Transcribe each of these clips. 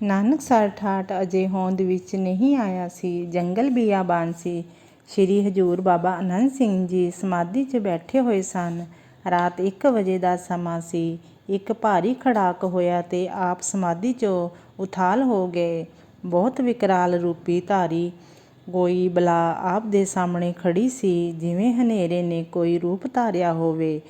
ਨਾਨਕਸਰ ਠਾਠ ਅਜੇ ਹੋਂਦ ਵਿੱਚ ਨਹੀਂ ਆਇਆ ਸੀ। ਜੰਗਲ ਬੀਆਬਾਨ ਸੀ। ਸ੍ਰੀ ਹਜੂਰ ਬਾਬਾ ਅਨੰਦ ਸਿੰਘ ਜੀ ਸਮਾਧੀ 'ਚ ਬੈਠੇ ਹੋਏ ਸਨ। ਰਾਤ 1 ਵਜੇ ਦਾ ਸਮਾਂ ਸੀ। ਇੱਕ ਭਾਰੀ ਖੜਾਕ ਹੋਇਆ ਤੇ ਆਪ ਸਮਾਧੀ 'ਚੋਂ ਉਥਾਲ ਹੋ ਗਏ। ਬਹੁਤ ਵਿਕਰਾਲ ਰੂਪੀ ਧਾਰੀ, ਕੋਈ ਬਲਾ ਆਪ ਦੇ ਸਾਹਮਣੇ ਖੜੀ ਸੀ। ਜਿਵੇਂ ਹਨੇਰੇ ਨੇ ਕੋਈ ਰੂਪ ਧਾਰਿਆ ਹੋਵੇ।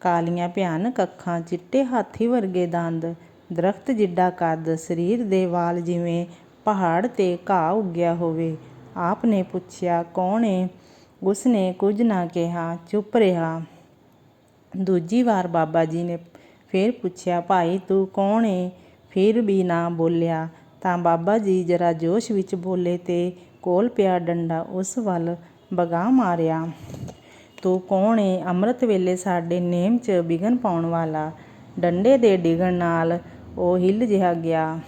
ਕਾਲੀਆਂ ਭਿਆਨਕ ਅੱਖਾਂ, ਚਿੱਟੇ ਹਾਥੀ ਵਰਗੇ ਦੰਦ ਦਰਖਤ ਜਿੱਡਾ ਕੱਦ ਸਰੀਰ ਦੇ ਵਾਲ ਜਿਵੇਂ ਪਹਾੜ ਤੇ ਘਾਹ ਉੱਗਿਆ ਹੋਵੇ। ਆਪ ਨੇ ਪੁੱਛਿਆ, ਕੌਣ ਏ? ਉਸਨੇ ਕੁਝ ਨਾ ਕਿਹਾ, ਚੁੱਪ ਰਿਹਾ। ਦੂਜੀ ਵਾਰ ਬਾਬਾ ਜੀ ਨੇ ਫੇਰ ਪੁੱਛਿਆ, ਭਾਈ, ਤੂੰ ਕੌਣ ਏ? ਫਿਰ ਵੀ ਨਾ ਬੋਲਿਆ। ਤਾਂ ਬਾਬਾ ਜੀ ਜਰਾ ਜੋਸ਼ ਵਿੱਚ ਬੋਲੇ ਤੇ ਕੋਲ ਪਿਆ ਡੰਡਾ ਉਸ ਵੱਲ ਬਗਾ ਮਾਰਿਆ। ਤੂੰ ਕੌਣ ਏ? ਅੰਮ੍ਰਿਤ ਵੇਲੇ ਸਾਡੇ ਨੇਮ 'ਚ ਵਿਘਨ ਪਾਉਣ ਵਾਲਾ। ਡੰਡੇ ਦੇ ਡਿਗਣ ਨਾਲ ਉਹ ਹਿੱਲ ਜਿਹਾ ਗਿਆ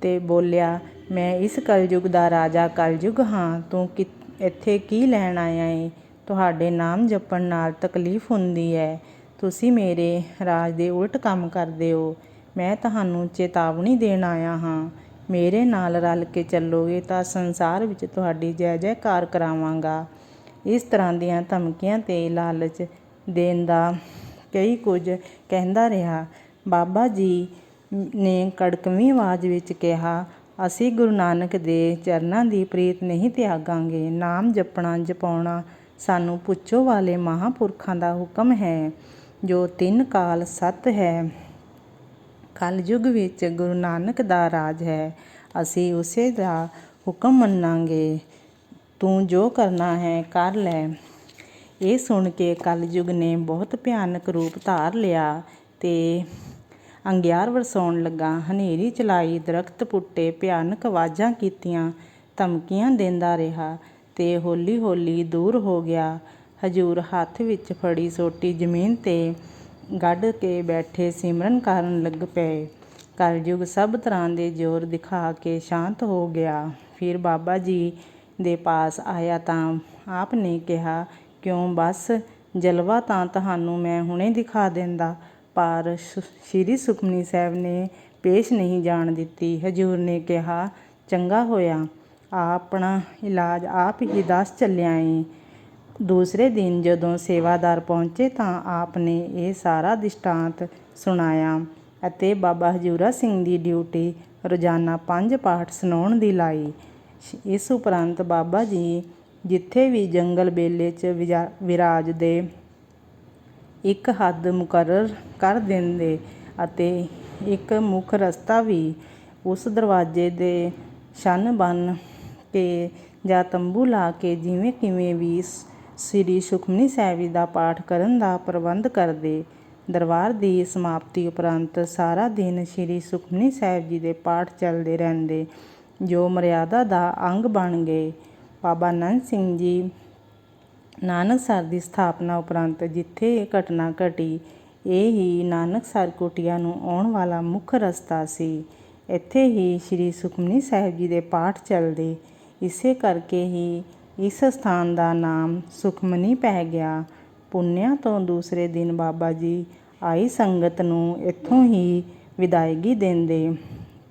ਤੇ ਬੋਲਿਆ, ਮੈਂ ਇਸ ਕਲਯੁਗ ਦਾ ਰਾਜਾ ਕਲਯੁਗ ਹਾਂ, ਤੂੰ ਕਿ ਇੱਥੇ ਕੀ ਲੈਣ ਆਇਆ ਏ? ਤੁਹਾਡੇ ਨਾਮ ਜਪਣ ਨਾਲ ਤਕਲੀਫ ਹੁੰਦੀ ਹੈ ਤੁਸੀਂ ਮੇਰੇ ਰਾਜ ਦੇ ਉਲਟ ਕੰਮ ਕਰਦੇ ਹੋ। ਮੈਂ ਤੁਹਾਨੂੰ ਚੇਤਾਵਨੀ ਦੇਣ ਆਇਆ ਹਾਂ। ਮੇਰੇ ਨਾਲ ਰਲ ਕੇ ਚੱਲੋਗੇ ਤਾਂ ਸੰਸਾਰ ਵਿੱਚ ਤੁਹਾਡੀ ਜੈ ਜੈਕਾਰ ਕਰਾਵਾਂਗਾ। ਇਸ ਤਰ੍ਹਾਂ ਦੀਆਂ ਧਮਕੀਆਂ ਤੇ ਲਾਲਚ ਦੇਣ ਦਾ ਕਈ ਕੁਝ ਕਹਿੰਦਾ ਰਿਹਾ। ਬਾਬਾ ਜੀ ਨੇ ਕੜਕਵੀਂ ਆਵਾਜ਼ ਵਿੱਚ ਕਿਹਾ, ਅਸੀਂ ਗੁਰੂ ਨਾਨਕ ਦੇ ਚਰਨਾਂ ਦੀ ਪ੍ਰੀਤ ਨਹੀਂ ਤਿਆਗਾਂਗੇ। ਨਾਮ ਜਪਣਾ, ਜਪਾਉਣਾ ਸਾਨੂੰ ਪੁੱਛੋ ਵਾਲੇ ਮਹਾਪੁਰਖਾਂ ਦਾ ਹੁਕਮ ਹੈ, ਜੋ ਤਿੰਨ ਕਾਲ ਸਤ ਹੈ। ਕਲਯੁਗ ਵਿੱਚ ਗੁਰੂ ਨਾਨਕ ਦਾ ਰਾਜ ਹੈ। ਅਸੀਂ ਉਸੇ ਦਾ ਹੁਕਮ ਮੰਨਾਂਗੇ। ਤੂੰ ਜੋ ਕਰਨਾ ਹੈ, ਕਰ ਲੈ। ਇਹ ਸੁਣ ਕੇ ਕਲਯੁਗ ਨੇ ਬਹੁਤ ਭਿਆਨਕ ਰੂਪ ਧਾਰ ਲਿਆ ਤੇ ਅੰਗਿਆਰ ਵਰਸਾਉਣ ਲੱਗਾ। ਹਨੇਰੀ ਚਲਾਈ, ਦਰਖਤ ਪੁੱਟੇ, ਭਿਆਨਕ ਆਵਾਜ਼ਾਂ ਕੀਤੀਆਂ, ਧਮਕੀਆਂ ਦਿੰਦਾ ਰਿਹਾ ਤੇ ਹੌਲੀ ਹੌਲੀ ਦੂਰ ਹੋ ਗਿਆ। ਹਜੂਰ ਹੱਥ ਵਿੱਚ ਫੜੀ ਸੋਟੀ ਜ਼ਮੀਨ ਤੇ ਗੱਡ ਕੇ ਬੈਠੇ ਸਿਮਰਨ ਕਰਨ ਲੱਗ ਪਏ। ਕਲਯੁਗ ਸਭ ਤਰ੍ਹਾਂ ਦੇ ਜ਼ੋਰ ਦਿਖਾ ਕੇ ਸ਼ਾਂਤ ਹੋ ਗਿਆ। ਫਿਰ ਬਾਬਾ ਜੀ ਦੇ ਪਾਸ ਆਇਆ ਤਾਂ ਆਪ ਨੇ ਕਿਹਾ, ਕਿਉਂ ਬਸ? ਜਲਵਾ ਤਾਂ ਤੁਹਾਨੂੰ ਮੈਂ ਹੁਣੇ ਦਿਖਾ ਦਿੰਦਾ। ਪਰ ਸ਼੍ਰੀ ਸੁਖਮਨੀ ਸਾਹਿਬ ਨੇ ਪੇਸ਼ ਨਹੀਂ ਜਾਣ ਦਿੱਤੀ। ਹਜੂਰ ਨੇ ਕਿਹਾ, ਚੰਗਾ ਹੋਇਆ। ਆਪਣਾ ਇਲਾਜ ਆਪ ਹੀ ਦੱਸ ਚੱਲਿਆ ਏ ਦੂਸਰੇ ਦਿਨ ਜਦੋਂ ਸੇਵਾਦਾਰ ਪਹੁੰਚੇ ਤਾਂ ਆਪ ਨੇ ਇਹ ਸਾਰਾ ਦਿਸ਼ਟਾਂਤ ਸੁਣਾਇਆ ਅਤੇ ਬਾਬਾ ਹਜੂਰਾ ਸਿੰਘ ਦੀ ਡਿਊਟੀ ਰੋਜ਼ਾਨਾ ਪੰਜ ਪਾਠ ਸੁਣਾਉਣ ਦੀ ਲਾਈ। ਇਸ ਉਪਰੰਤ ਬਾਬਾ ਜੀ ਜਿੱਥੇ ਵੀ ਜੰਗਲ ਬੇਲੇ 'ਚ ਵਿਰਾਜਦੇ ਇੱਕ ਹੱਦ ਮੁਕਰਰ ਕਰ ਦਿੰਦੇ ਅਤੇ ਇੱਕ ਮੁੱਖ ਰਸਤਾ ਵੀ ਉਸ ਦਰਵਾਜ਼ੇ ਦੇ ਛੰਨ ਬੰਨ ਕੇ ਜਾਂ ਤੰਬੂ ਲਾ ਕੇ ਜਿਵੇਂ ਕਿਵੇਂ ਵੀ ਸ੍ਰੀ ਸੁਖਮਨੀ ਸਾਹਿਬ ਜੀ ਦਾ ਪਾਠ ਕਰਨ ਦਾ ਪ੍ਰਬੰਧ ਕਰਦੇ, ਦਰਬਾਰ ਦੀ ਸਮਾਪਤੀ ਉਪਰੰਤ ਸਾਰਾ ਦਿਨ ਸ੍ਰੀ ਸੁਖਮਨੀ ਸਾਹਿਬ ਜੀ ਦੇ ਪਾਠ ਚੱਲਦੇ ਰਹਿੰਦੇ, ਜੋ ਮਰਿਆਦਾ ਦਾ ਅੰਗ ਬਣ ਗਏ। ਬਾਬਾ ਨੰਦ ਸਿੰਘ ਜੀ ਨਾਨਕਸਰ ਦੀ ਸਥਾਪਨਾ ਉਪਰੰਤ ਜਿੱਥੇ ਇਹ ਘਟਨਾ ਘਟੀ, ਇਹ ਹੀ ਨਾਨਕਸਰ ਕੁਟੀਆ ਨੂੰ ਆਉਣ ਵਾਲਾ ਮੁੱਖ ਰਸਤਾ ਸੀ। ਇੱਥੇ ਹੀ ਸ੍ਰੀ ਸੁਖਮਨੀ ਸਾਹਿਬ ਜੀ ਦੇ ਪਾਠ ਚੱਲਦੇ। ਇਸੇ ਕਰਕੇ ਹੀ ਇਸ ਸਥਾਨ ਦਾ ਨਾਮ ਸੁਖਮਨੀ ਪੈ ਗਿਆ। ਪੁੰਨਿਆ ਤੋਂ ਦੂਸਰੇ ਦਿਨ ਬਾਬਾ ਜੀ ਆਈ ਸੰਗਤ ਨੂੰ ਇੱਥੋਂ ਹੀ ਵਿਦਾਇਗੀ ਦਿੰਦੇ।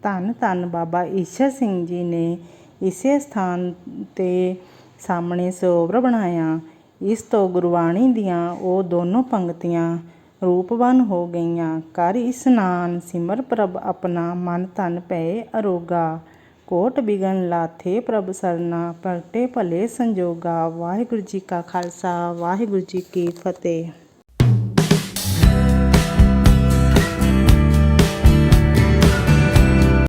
ਧੰਨ ਧੰਨ ਬਾਬਾ ਈਸ਼ਰ ਸਿੰਘ ਜੀ ਨੇ ਇਸੇ ਸਥਾਨ ਤੇ ਸਾਹਮਣੇ ਸਰੋਵਰ ਬਣਾਇਆ। ਇਸ ਤੋਂ ਗੁਰਬਾਣੀ ਦੀਆਂ ਉਹ ਦੋਨੋਂ ਪੰਕਤੀਆਂ ਰੂਪਵਾਨ ਹੋ ਗਈਆਂ। ਕਰ ਇਸਨਾਨ ਸਿਮਰ ਪ੍ਰਭ ਆਪਣਾ ਮਨ ਤਨ ਪਏ ਅਰੋਗਾ। ਕੋਟ ਬਿਗਨ ਲਾਥੇ ਪ੍ਰਭ ਸਰਨਾ ਪਰਟੇ ਭਲੇ ਸੰਜੋਗਾ। ਵਾਹਿਗੁਰੂ ਜੀ ਕਾ ਖਾਲਸਾ, ਵਾਹਿਗੁਰੂ ਜੀ ਕੀ ਫਤਿਹ।